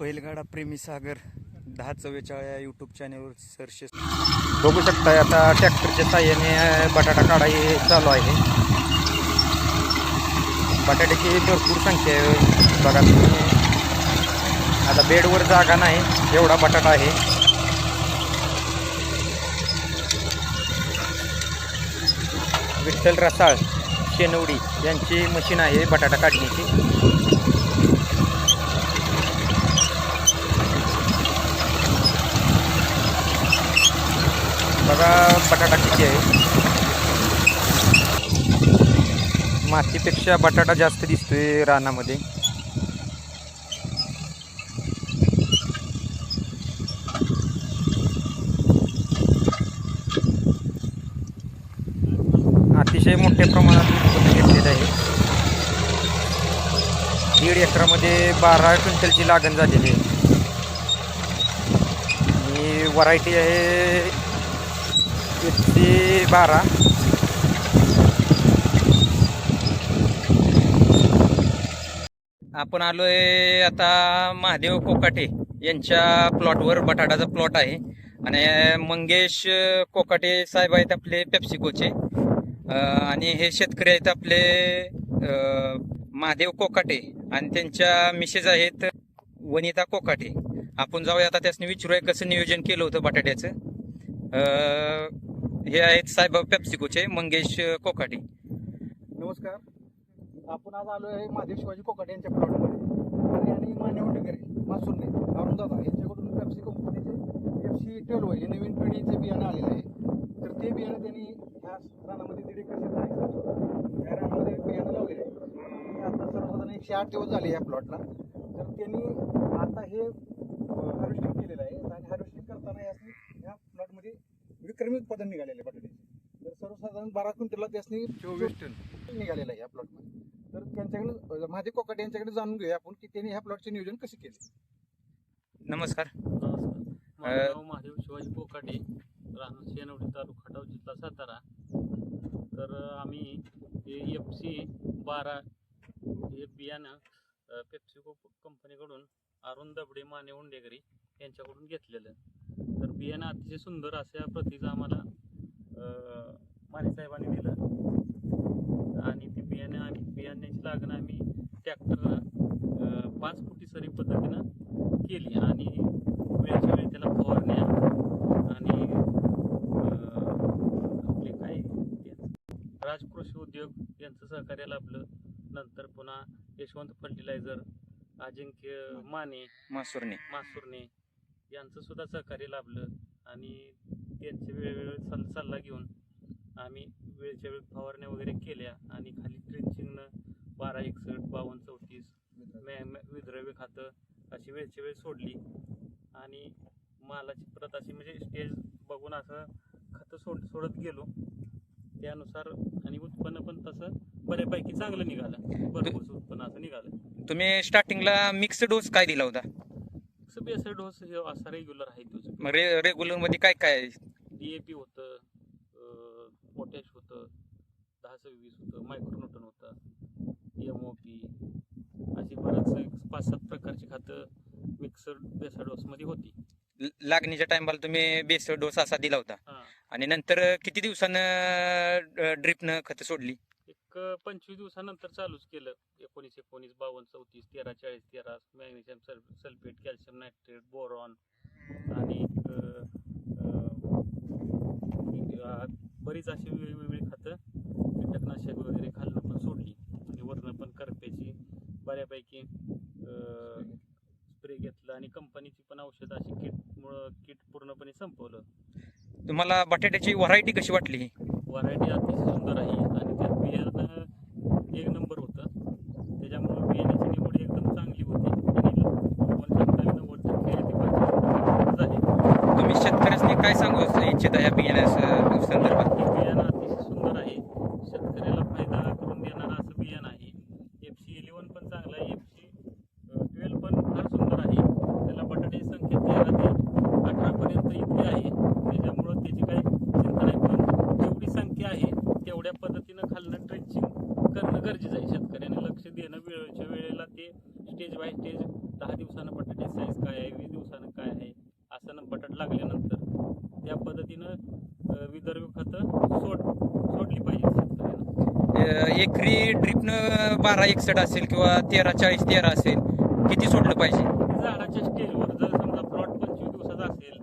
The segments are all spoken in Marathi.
बैलगाडा प्रेमी सागर दहा चव्वेचाळ या यूट्यूब चॅनेलवर सरसे बघू शकताय आता ट्रॅक्टरच्या साह्याने बटाटा काढा हे चालू आहे. बटाट्याची भरपूर संख्या आहे. बघा तुम्ही. आता बेडवर जागा नाही एवढा बटाटा आहे. विठ्ठल रसाळ शेनवडी यांची मशीन आहे बटाटा काढण्याची. बघा बटाटा किती आहे. मातीपेक्षा बटाटा जास्त दिसतोय रानामध्ये. अतिशय मोठ्या प्रमाणात उत्पन्न घेतलेलं आहे. दीड एकरामध्ये बारा क्विंटलची लागण झालेली आहे. आणि व्हरायटी आहे एकशे बारा. आपण आलोय आता महादेव कोकाटे यांच्या प्लॉटवर बटाटाचा प्लॉट आहे. आणि मंगेश कोकाटे साहेब आहेत आपले पेप्सिकोचे. आणि हे शेतकरी आहेत आपले महादेव कोकाटे आणि त्यांच्या मिसेस आहेत वनिता कोकाटे. आपण जाऊया आता त्यासनी विचारूया कसं नियोजन केलं होतं बटाट्याचं. हे आहेत साहेब पेप्सिकोचे मंगेश कोकाटे. नमस्कार. आपण आज आलो आहे महादेव शिवाजी कोकाटे यांच्या प्लॉटमध्ये आणि मान्यवर वगैरे मासुरने अरुणदादा यांच्याकडून पेप्सी कंपनीचे एफ ट्वेल्व हे नवीन पिढीचे बियाणं आलेलं आहे. तर ते बियाणं त्यांनी ह्या रानामध्ये दीड एकर क्षेत्र आहे त्या रानामध्ये बियाणं लावलेलं आहे आणि आता सर्वसाधारण एकशे आठ दिवस झाले या प्लॉटला तर त्यांनी आता हे हार्वेस्टिंग केलेलं आहे. आणि हार्वेस्टिंग करताना यासनी ह्या प्लॉटमध्ये विक्रमी उत्पादन निघालेलं आहे बटाट्याचे. तर सर्वसाधारण बारा क्विंटलला त्यासनी चोवीस टन. निघालेला आहे या प्लॉटमध्ये तर त्यांच्याकडे माझे कोकाटे यांच्याकडे जाणून घेऊया आपण की त्यांनी ह्या प्लॉटचे नियोजन कसे केले? नमस्कार. नमस्कार. माझं नाव महादेव शिवाजी कोकाटे राहणार शेनवडी तालुका खटाव जिल्हा सातारा. तर आम्ही हे एफ सी बारा हे बियाणं पेप्सिको कंपनीकडून अरुण दबडे माने उंडेकरी यांच्याकडून घेतलेलं तर बियाणं अतिशय सुंदर अशा प्रतीचं आम्हाला अं, माने साहेबांनी दिलं. आणि ते बियाणं आम्ही बियाण्याची लागण आम्ही ट्रॅक्टरनं पाच फुटी सरी पद्धतीनं केली. आणि वेळच्या वेळी त्याला फवारण्या आणि आपले काय राजकृषी उद्योग यांचं सहकार्य लाभलं. नंतर पुन्हा यशवंत फर्टिलायझर अजिंक्य माने मासुरने मासुर्णे यांचं सुद्धा सहकार्य लाभलं आणि त्यांचे वेळोवेळी सल्ला सल्ला घेऊन आम्ही वेळच्या वेळी फवारण्या वगैरे केल्या आणि खाली ट्रेंचिंगनं बारा एकसष्ट बावन्न चौतीस मॅ विद्रव्य खातं अशी वेळची वेळ सोडली. आणि मालाची प्रत अशी म्हणजे स्टेज बघून असं खतं सोड सोडत गेलो. त्यानुसार आणि उत्पन्न पण तसं बऱ्यापैकी चांगलं निघालं. भरपूर उत्पन्न असं निघालं. तुम्ही स्टार्टिंगला मिक्स डोस काय दिला होता? बेसर डोस हे असा रेग्युलर आहे तुझं. मग रे रेग्युलरमध्ये काय काय? आहे? ए पी होतं पोटॅश होतं दहा सव्वीस होतं मायक्रोन्यूटन होतं एम ओ पी अशी बरंच एक पाच सात प्रकारची खातं मिक्सर बेसर डोसमध्ये होती. ल- लागणीच्या टायमाला तुम्ही बेस डोस असा दिला होता. हां. आणि नंतर किती दिवसानं ड्रिपनं खत सोडली? एक पंचवीस दिवसानंतर चालूच केलं. एकोणीस एकोणीस बावन्न चौतीस तेरा चाळीस तेरा magnesium sulph sulphate calcium nitrate boron आणि बरीच अशी वेगवेगळी खातं कीटकनाशक वगैरे खालनं पण सोडली. आणि वरनं पण करप्याची बऱ्यापैकी स्प्रे घेतलं आणि कंपनीची पण औषधं अशी किटमुळं किट पूर्णपणे संपवलं. तुम्हाला बटाट्याची व्हरायटी कशी वाटली व्हरायटी अतिशय सुंदर आहे आणि त्यात बियाणं एक नंबर होतं त्याच्यामुळं बियाण्याची निवड एकदम चांगली होती आणि पंच्याहत्तर नव्वद टक्के ती भाजी झाली तुम्ही शेतकऱ्यांनी काय सांगू? इच्छिता या बियाण्या संदर्भात. हे बियाणं अतिशय सुंदर आहे. शेतकऱ्याला फायदा करून देणारं असं बियाणं आहे. एफ सी इलेवन पण चांगलं आहे. एफ सी ट्वेल्व पण फार सुंदर आहे. त्याला बटाटे संख्या तेरा ते अठरापर्यंत इतकी आहे. त्याच्यामुळं त्याची काही चिंता नाही. पण जेवढी संख्या आहे तेवढ्या पद्धतीनं खालनं ट्रेचिंग करणं गरजेचं आहे. शेतकऱ्याने लक्ष देणं वेळेच्या वेळेला ते स्टेज बाय स्टेज दहा दिवसानं बटाटे साईज काय आहे एकरी ड्रिपनं बारा एकसठ असेल किंवा तेरा चाळीस तेरा असेल किती सोडलं पाहिजे? झाडाच्या स्टेजवर जर समजा प्लॉट पंचवीस दिवसाचा असेल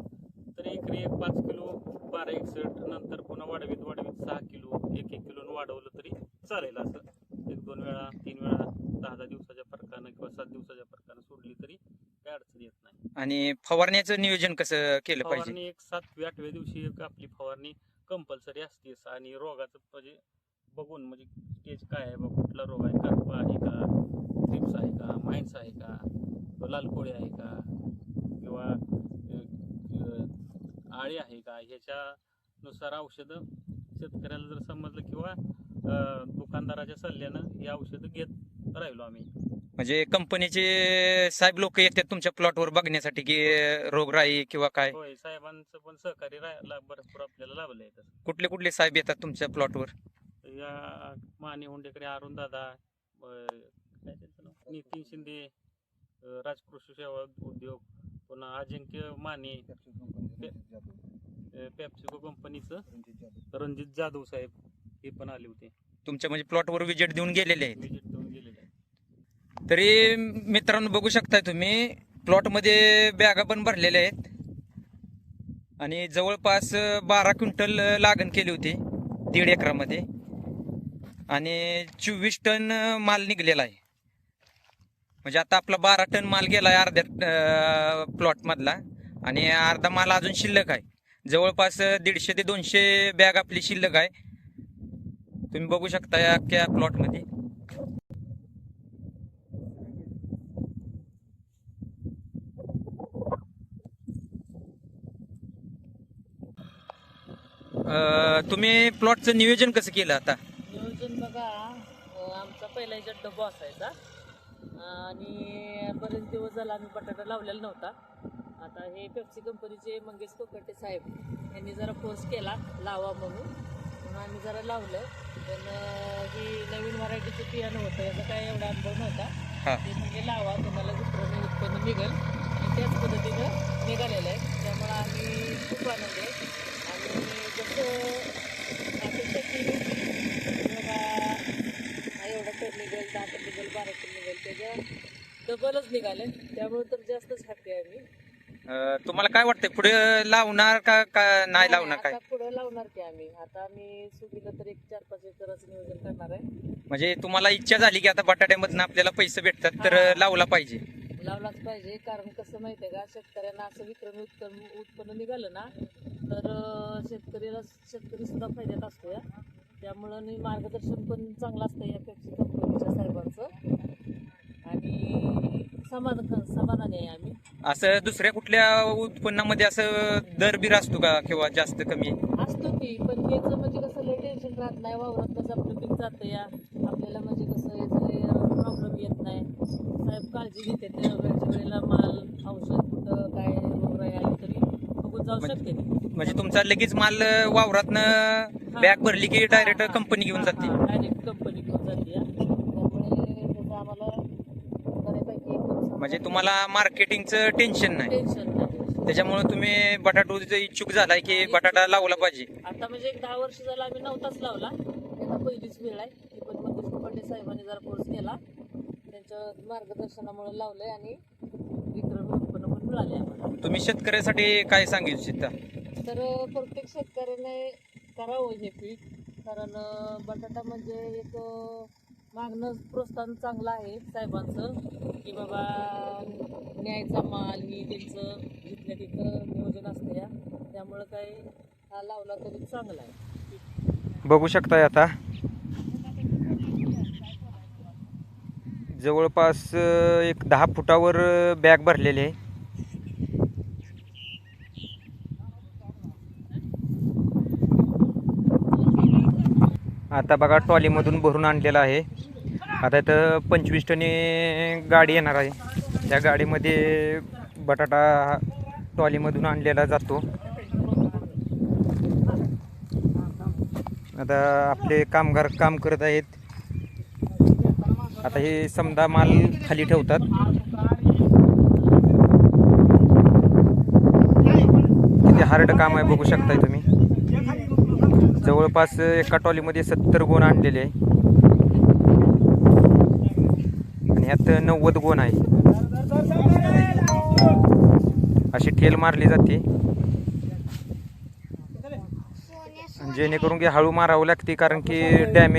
तर एकरी एक पाच किलो बारा एकसठ नंतर पुन्हा वाढवीत वाढवीत सहा किलो एक एक किलो वाढवलं तरी चालेल असं. एक दोन वेळा तीन वेळा दहा दहा दिवसाच्या फरकानं किंवा सात दिवसाच्या फरकानं सोडली तरी काही अडचण येत नाही. आणि फवारण्याचं नियोजन कसं केलं पाहिजे? फवारणी एक सातव्या आठव्या दिवशी एक आपली फवारणी कंपल्सरी असतेच आणि रोगाचं म्हणजे बघून म्हणजे स्टेज काय आहे बा कुठला रोग आहे करपा आहे का? ट्रिप्स आहे का? माइंड्स आहे का? लाल कोळी आहे का? किंवा आळी आहे का? ह्याच्यानुसार औषधं शेतकऱ्याला जर समजलं किंवा दुकानदाराच्या सल्ल्यानं ही औषधं घेत राहिलो आम्ही. म्हणजे कंपनीचे साहेब लोक येतात तुमच्या प्लॉटवर बघण्यासाठी की रोगराई किंवा काय? होय साहेबांचं पण सहकार्य भरपूर आपल्याला लाभलं आहे तसं. कुठले कुठले साहेब येतात तुमच्या प्लॉटवर या माने हुंडेकडे अरुण दादा काय त्यांचं नाव? नितीन शिंदे अ, राजकृषी सेवा उद्योग पुन्हा अजिंक्य माने अ, पेप्सिको कंपनीचं रणजित जाधव. साहेब हे पण आले होते. तुमच्या म्हणजे प्लॉटवर विजिट देऊन गेलेले आहेत. विजिट देऊन गेलेले आहेत. तरी मित्रांनो बघू शकताय तुम्ही प्लॉटमध्ये बॅगा पण भरलेल्या आहेत. आणि जवळपास बारा क्विंटल लागण केली होती दीड एकरामध्ये. आणि चोवीस टन माल निघलेला आहे. म्हणजे आता आपला बारा टन माल गेला आहे अर्ध्या प्लॉटमधला आणि अर्धा माल अजून शिल्लक आहे. जवळपास दीडशे ते दोनशे बॅग आपली शिल्लक आहे. तुम्ही बघू शकता या अख्ख्या प्लॉटमध्ये तुम्ही प्लॉटचं नियोजन कसं केलं आता? नियोजन बघा आमचा पहिला याच्यात डब्बा असायचा आणि बरेच दिवस झाला आम्ही बटाटा लावलेला नव्हता. आता हे पेप्सी कंपनीचे मंगेश कोकटे साहेब यांनी जरा फोर्स केला लावा म्हणून. म्हणून आम्ही जरा लावलं. पण ही नवीन व्हरायटीचं बियाणं होतं याचा काय एवढा अनुभव नव्हता. हा. ते म्हणजे लावा तुम्हाला दुसरं उत्पन्न निघेल. आणि त्याच पद्धतीनं निघालेलं आहे. त्यामुळे आम्ही खूप आनंद आहे. आणि जसं अपेक्षा केली निघेल दहा निघेल बारा निघेल. त्याच्या डबलच निघाले. त्यामुळे तर जास्तच हॅपी आहे मी. अं, तुम्हाला काय वाटतंय पुढे लावणार का का नाही लावणार काय? आता पुढे लावणार की आम्ही. आता आम्ही सुगीला तर एक चार पाच एकराचं नियोजन करणार आहे. म्हणजे तुम्हाला इच्छा झाली की आता बटाट्यामधनं आपल्याला पैसे भेटतात तर. लावला पाहिजे. लावलाच पाहिजे कारण कसं माहितीये का शेतकऱ्यांना असं विक्रमी उत्पन्न उत्पन्न निघालं ना तर अं, शेतकरीला शेतकरी सुद्धा फायद्यात असतो या त्यामुळं आणि मार्गदर्शन पण चांगलं असतं या पेप्सी कंपनीच्या साहेबांचं आणि समाधान समाधानी आहे आम्ही. असं दुसऱ्या कुठल्या उत्पन्नामध्ये असं दर बीर असतो का किंवा जास्त कमी? असतो की पण याचं म्हणजे कसं लय टेन्शन राहत नाही. वावरातच आपलं पीक जातं या आपल्याला म्हणजे कसं याचं प्रॉब्लेम येत नाही. साहेब काळजी घेते वेळच्या वेळेला माल औषध कुठं काय आली तरी बघून जाऊ शकते. ती. म्हणजे तुमचा लगेच माल वावरातनं बॅग भरली की डायरेक्ट कंपनी घेऊन जाते. डायरेक्ट कंपनी घेऊन जाते या. त्यामुळे त्याचं आम्हाला बऱ्यापैकी एकदम म्हणजे तुम्हाला मार्केटिंगचं टेन्शन नाही. टेन्शन नाही. त्याच्यामुळे तुम्ही बटाटोचं इच्छुक झालाय की बटाटा लावला पाहिजे. आता म्हणजे एक दहा वर्ष झालं आम्ही नव्हताच लावला. त्यांना पहिलीच वेळ आहे. ती पण मंगेश कोपाटे साहेबांनी जरा कोर्स केला. त्यांच्या मार्गदर्शनामुळे लावलंय आणि विक्रम उत्पन्न पण मिळाले आम्हाला. तुम्ही शेतकऱ्यासाठी काय सांगू इच्छिता तर प्रत्येक शेतकऱ्याने करावं हे पीक. कारण बटाटा म्हणजे एक मागणं प्रोत्साहन चांगलं आहे साहेबांचं की बाबा न्यायचा माल ही त्यांचं जिथल्या तिथं नियोजन असतं या. त्यामुळं काय हा लावला तरी चांगला आहे. बघू शकताय आता. जवळपास एक दहा फुटावर बॅग भरलेली आहे. आता बघा ट्रॉलीमधून भरून आणलेला आहे. आता इथं पंचवीस टनी गाडी येणार आहे. त्या गाडीमध्ये बटाटा हा ट्रॉलीमधून आणलेला जातो. आता आपले कामगार काम करत आहेत. आता हे समजा माल खाली ठेवतात. किती हार्ड काम आहे बघू शकताय तुम्ही. जवळपास एका टॉलीमध्ये सत्तर गुण आणलेले आहे. आणि यात नव्वद गुण आहे. अशी ठेल मारली जाते. जेणेकरून की हळू मारावं लागते कारण की डॅमेज